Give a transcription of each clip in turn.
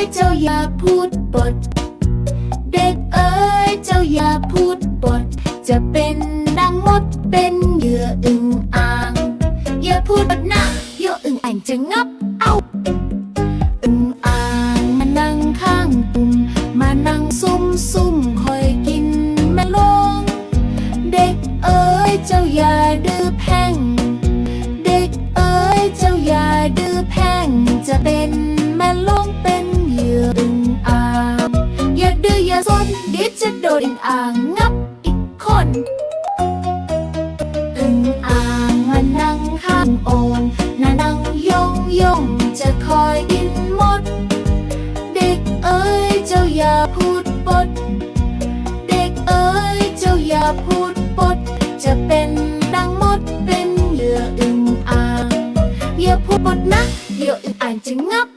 ยเจ้าอย่าพูดปด เด็กเอ๋ยเจ้าอย่าพูดปด จะเป็น อ่างงับอีกคน อึ่งอ่างมานั่งข้างโอ่งนานั่งยงยงจะคอยกินมด เด็กเอ๋ยเจ้าอย่าพูดปด เด็กเอ๋ยเจ้าอย่าพูดปด จะเป็นดังมดเป็นเหยื่ออึ่งอ่างอย่าพูดปดนะเดี๋ยวอึ่งอ่างจะงับ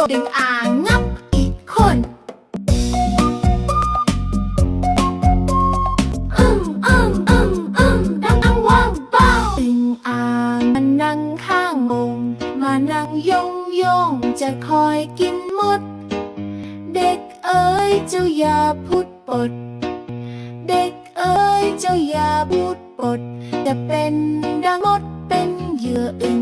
โดดึงอ่างงับอีกคน อึมอึมอึมอึมดังอังว่างเป้าอึ่งอ่างมานั่งข้างองค์มานั่งยงยงจะคอยกินมด เด็กเอ๋ยเจ้าอย่าพูดปด เด็กเอ๋ยเจ้าอย่าพูดปด จะเป็นดังมดเป็นเหยื่ออึ่ง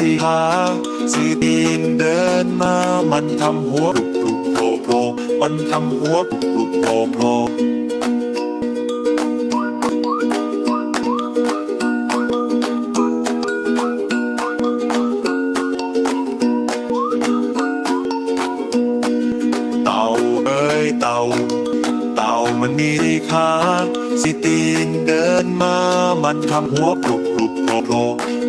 สีขาสีตีนเดินมา มันทำหัวปลุกปลุกโผล่โผล่มันทำหัวปลุกปลุกโผล่โผล่เต่าเอ้ยเต่าเต่ามันมีขา สิตีนเดินมา มันทำหัวปลุก โผล่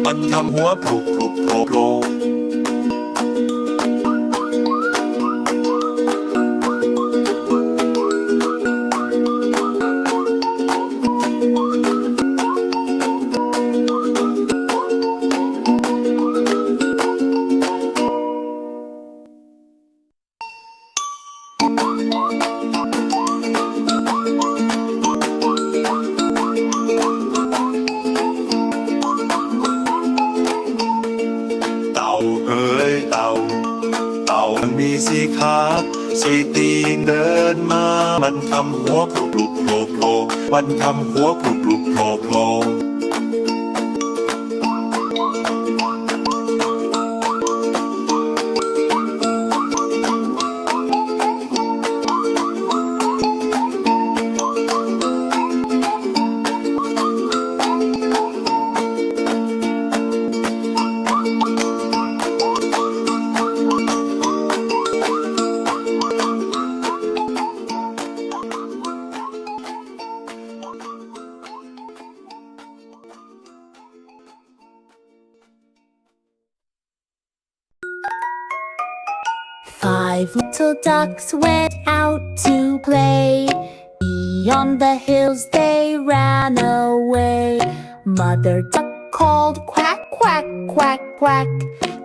มันทำหัวปลุกปลุกโผล่โผล่ สีขาสีตีนเดินมา มันทำหัวปลุกปลุกโผล่โผล่มันทำหัวปลุกปลุกโผล่โผล่ Five little ducks went out to play. Beyond the hills they ran away. Mother duck called quack, quack, quack, quack.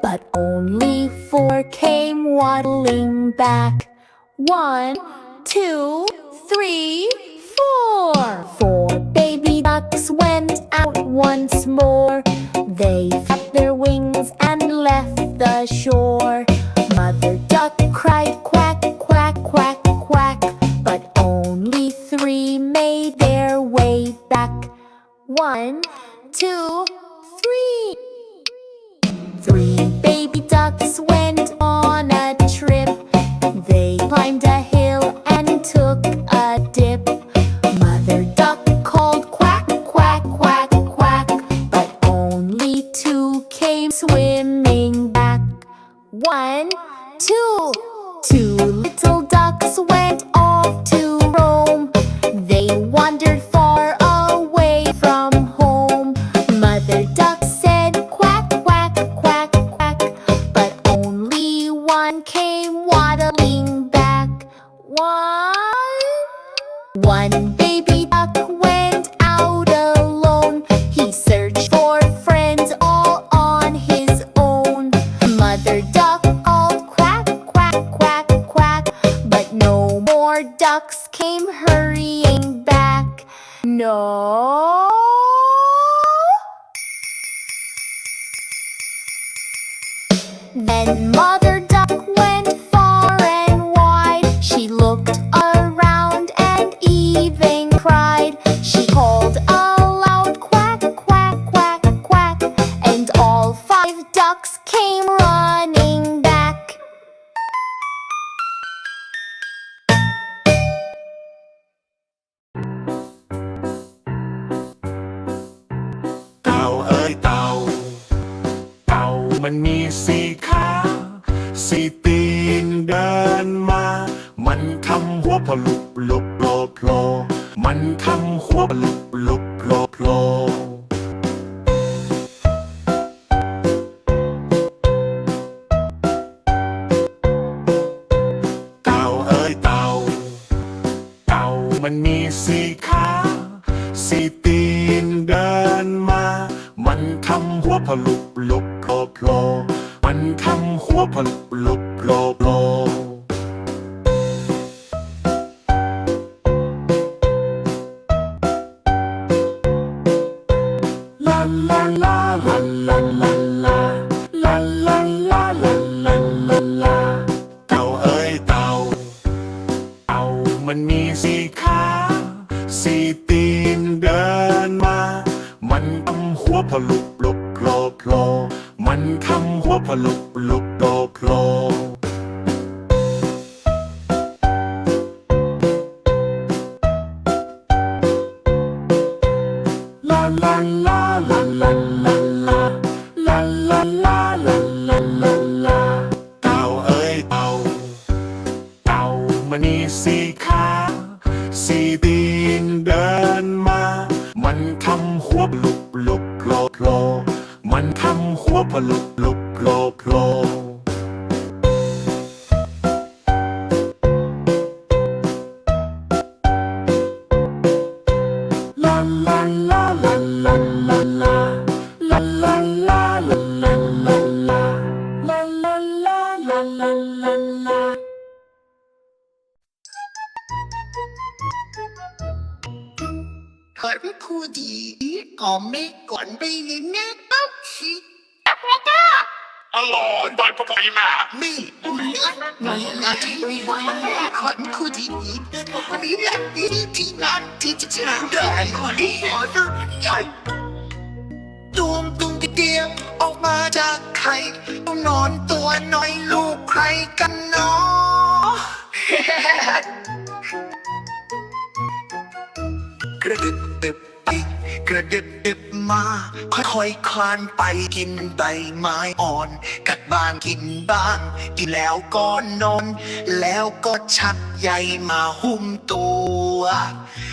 But only four came waddling back. One, two, three, four. Four baby ducks went out once more. They flapped their wings and left the shore. More ducks came hurrying back. No. Then Mother Duck went far and wide. She looked around and even cried. She called aloud, quack, quack, quack, quack. And all five ducks came running ลุบลุบโผล่โผล่มันทำหัวลุบลุบโผล่โผล่เต่าเอ้ยเต่าเต่ามันมีสี่ขาสี่ตีนเดินมา มันทำหัวพลุบลุบโผล่โผล่มันทำหัวพลุบลุบโผล่โผล่ล สี่ตีนเดินมา มันทำหัวพลุบลุบโผล่โผล่มันทำหัวพลุบลุบำหัวพลุบลุบโผล่โผล่ลาลาลาลาลาลาลา not rewind. I'm good in it. Only that eating on digital. I'm on the other side. ดวงตุ้งเดียออกมาจากไข่ต้องนอนตัวน้อยลูกใครกันเนาะกระดึกตึบ กระดึบดึบมา ค่อยๆคลานไปกินใบไม้อ่อน กัดบ้างกินบ้างกินแล้วก็นอน แล้วก็ชักใยมาหุ้มตัว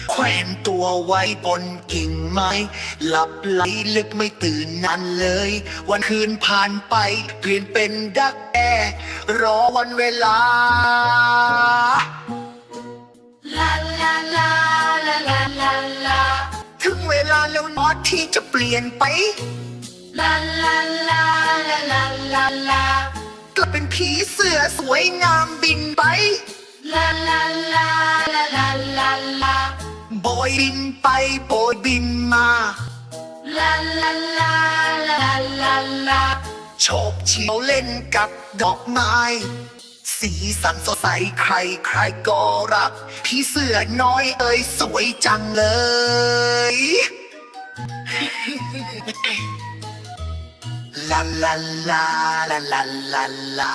แขวนตัวไว้บนกิ่งไม้ หลับไหลลึกไม่ตื่นนานเลย วันคืนผ่านไปเปลี่ยนเป็นดักแอรอวันเวลาาแล้วนอตที่จะเปลี่ยนไป ลาลาลาลาลาลาลากลับเป็นผีเสื้อสวยงามบินไป ลาลาลาลาลาลาลาโบยบินไปโบยบินมา ลาลาลาลาลาลาโฉบเฉียวเล่นกับดอกไม้ สีสันสดใสใครใครก็รัก พี่เสือน้อยเอ้ยสวยจังเลย ลาลาลาลาลาลาลา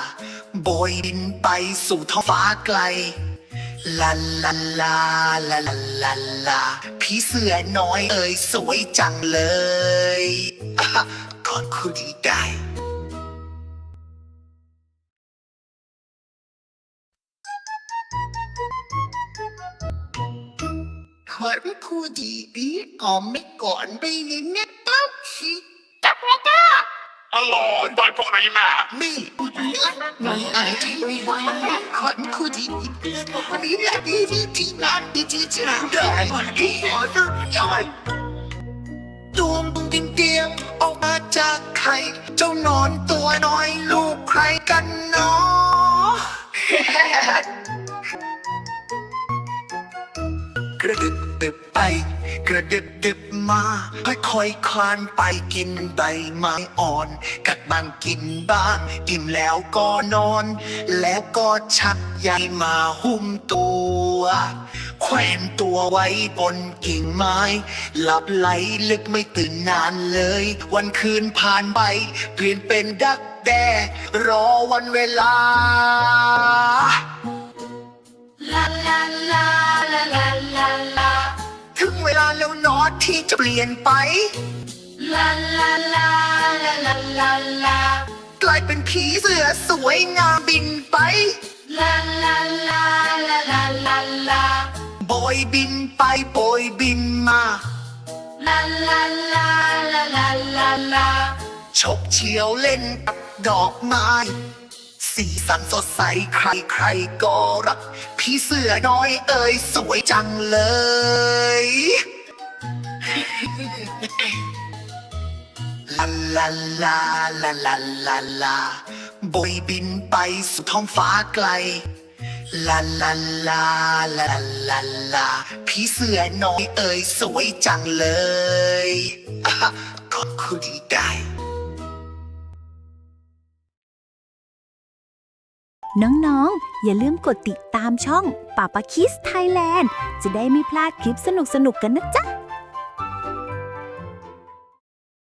โบยบินไปสู่ท้องฟ้าไกล ลาลาลาลาลาลาลาผีเสื้อน้อยเอ๋ยสวยจังเลย ก่อนคุยได้ คู่ดีดีก่อไม่ก่อนไปนี่เนี่ยตั้งชิจับแล้วก็อร่อยได้พวกไหนมาไม่ไม่ไอ้ที่ไม่ไหวคนคู่ดีดีวันนี้เนี่ยดีดีที่งานดีที่จะได้วันนี้ขอจะยอยดวงบุญดินเดียมออกมาจากไข่เจ้านอนตัวน้อยลูกใครกันเนาะกระดึบ ดึบไปกระดึบดึบมาค่อยๆคลานไปกินใบไม้อ่อน กัดบ้างกินบ้างอิ่มแล้วก็นอน แล้วก็ชักใยมาหุ้มตัว แขวนตัวไว้บนกิ่งไม้ หลับไหลลึกไม่ตื่นนานเลย วันคืนผ่านไป เปลี่ยนเป็นดักแด้รอวันเวลา แล้วเนอที่จะเปลี่ยนไป ลาลาลาลาลาลาลากลายเป็นผีเสือสวยงามบินไป ลาลาลาลาลาลาลาโบยบินไปโบยบินมา ลาลาลาลาลาลาลาชกเฉียวเล่นกับดอกไม้ สีสันสดใสใครใครก็รัก พี่เสือน้อยเอ่ยสวยจังเลย ลาลาลาลาลาลาลาโบยบินไปสู่ท้องฟ้าไกล ลาลาลาลาลาลาพีเสือน้อยเอ่ยสวยจังเลยอะก็คือดีได้น้อง ๆ อย่าลืมกดติดตามช่องป่าปาคิสไทยแลนด์ จะได้ไม่พลาดคลิปสนุกๆกันนะจ๊ะ